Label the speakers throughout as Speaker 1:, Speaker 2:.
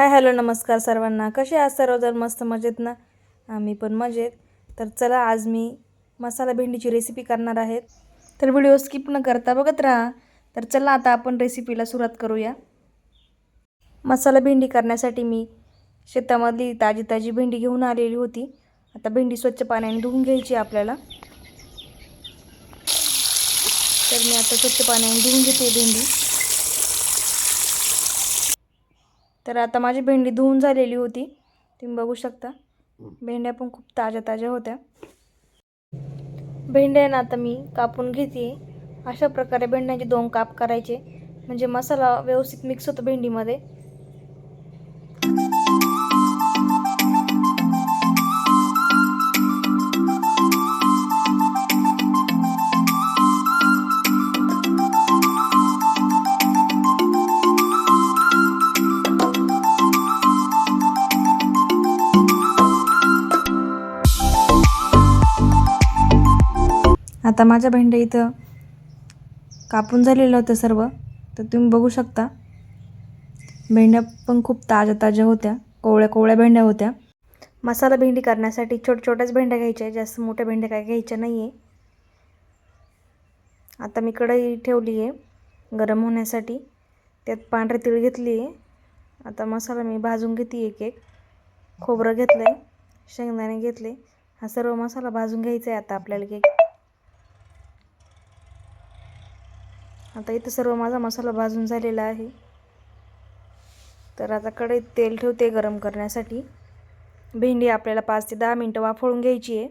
Speaker 1: Hi hello नमस्कार सर्वांना. कसे आहात सर्वजण मस्त मजेत ना? आम्ही पण मजेत. तर चला आज मी मसाला भेंडीची रेसिपी करणार आहेत. तर व्हिडिओ स्किप न करता बघत राहा. तर चला आता आपण रेसिपीला सुरुवात करूया. मसाला भेंडी करण्यासाठी मी शेतामधली ताजी ताजी भेंडी घेऊन आलेली होती. आता भेंडी स्वच्छ पाण्याने धुवून घ्यायची आपल्याला. तर मी आता स्वच्छ पाण्याने धुवून घेते भेंडी. तर आता माझी भेंडी धुवून झालेली होती. तुम्ही बघू शकता. भेंड्या पण खूप ताज्या ताज्या होत्या. भेंड्या ना आता मी कापून घेते. अशा प्रकारे भेंड्यांचे दोन काप करायचे. म्हणजे मसाला व्यवस्थित मिक्स होतो भेंडीमध्ये. आता माझ्या भेंड्या इथं कापून झालेलं होतं सर्व. तर तुम्ही बघू शकता. भेंड्या पण खूप ताज्या ताज्या होत्या. कोवळ्या कोवळ्या भेंड्या होत्या. मसाला भेंडी करण्यासाठी छोट्या छोट्याच भेंड्या घ्यायच्या आहे जास्त मोठ्या भेंड्या काय घ्यायच्या नाही आहे आता मी कढई ठेवली आहे गरम होण्यासाठी. त्यात पांढरे तीळ घेतली आहे. आता मसाला मी भाजून घेते एक एक खोबरं घेतलं आहे शेंगदाणे घेतले. हा सर्व मसाला भाजून घ्यायचा आहे आता आपल्याला केक आता इथं सर्व माझा मसाला भाजून झालेला आहे. तर आता कढईत तेल ठेवते गरम करण्यासाठी. भेंडी आपल्याला पाच ते दहा मिनटं वाफळून घ्यायची आहे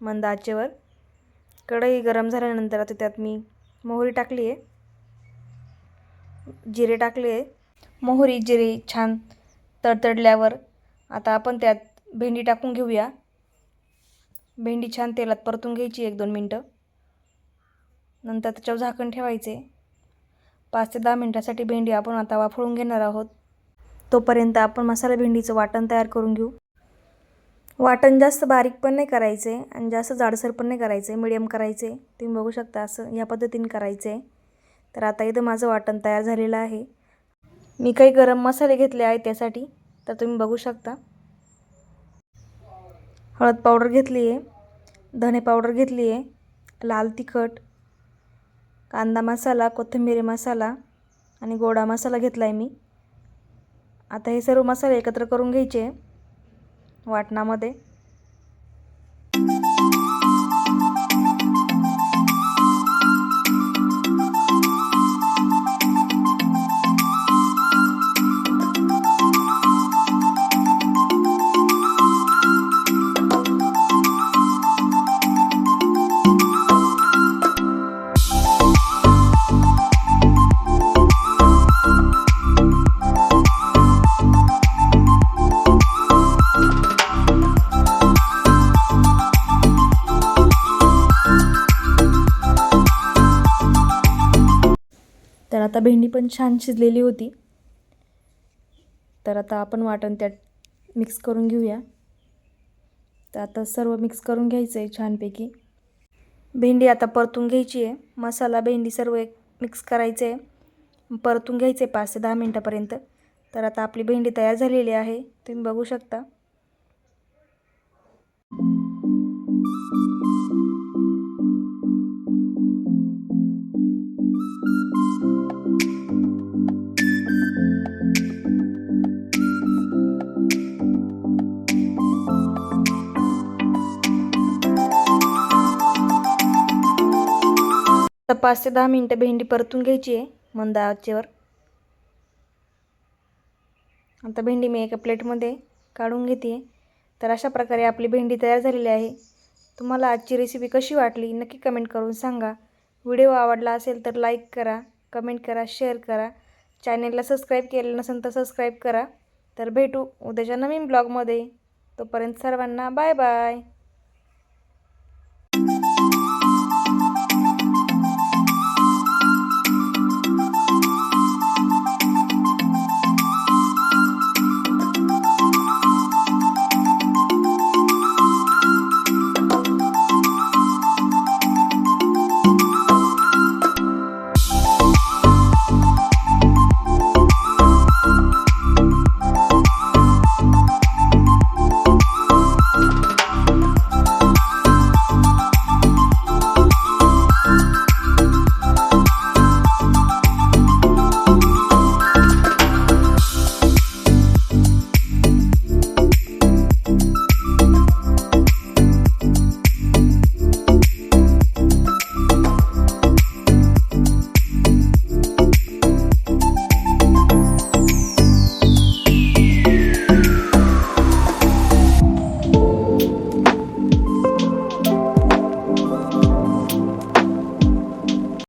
Speaker 1: मंद आचेवर. कढई गरम झाल्यानंतर आता त्यात मी मोहरी टाकली आहे. जिरे टाकले आहे. मोहरी जिरे छान तडतडल्यावर आता आपण त्यात भेंडी टाकून घेऊया. भेंडी छान तेलात परतून घ्यायची एक दोन मिनटं. नंतर त्याच्यावर झाकण ठेवायचे. पाच ते दहा मिनटासाठी भेंडी आपण आता वाफळून घेणार आहोत. तोपर्यंत आपण मसाला भेंडीचं वाटण तयार करून घेऊ. वाटण जास्त बारीक पण नाही करायचे आणि जास्त जाडसर पण नाही करायचे मिडियम करायचे. तुम्ही बघू शकता असं या पद्धतीने करायचे. तर आता इथं माझं वाटण तयार झालेलं आहे. मी काही गरम मसाले घेतले आहेत त्यासाठी तर तुम्ही बघू शकता. हळद पावडर घेतली आहे धणे पावडर घेतली आहे लाल तिखट कांदा मसाला कोथिंबिरी मसाला आणि गोडा मसाला घेतला आहे मी. आता हे सर्व मसाले एकत्र करून घ्यायचे वाटणामध्ये. आता भेंडी पण छान शिजलेली होती. तर आता आपण वाटण त्यात मिक्स करून घेऊया. तर आता सर्व मिक्स करून घ्यायचं आहे छानपैकी. भेंडी आता परतून घ्यायची आहे. मसाला भेंडी सर्व एक मिक्स करायचं आहे परतून घ्यायचं आहे पाच ते दहा मिनटापर्यंत. तर आता आपली भेंडी तयार झालेली आहे. तुम्ही बघू शकता. तर पाच ते दहा मिनटं भेंडी परतून घ्यायची आहे मंद आचेवर. आता भेंडी मी एका प्लेटमध्ये काढून घेते. तर अशा प्रकारे आपली भेंडी तयार झालेली आहे. तुम्हाला आजची रेसिपी कशी वाटली नक्की कमेंट करून सांगा. व्हिडिओ आवडला असेल तर लाईक करा कमेंट करा शेअर करा. चॅनेलला सबस्क्राईब केलं नसेल तर सबस्क्राईब करा. तर भेटू उद्याच्या नवीन ब्लॉगमध्ये तोपर्यंत सर्वांना बाय बाय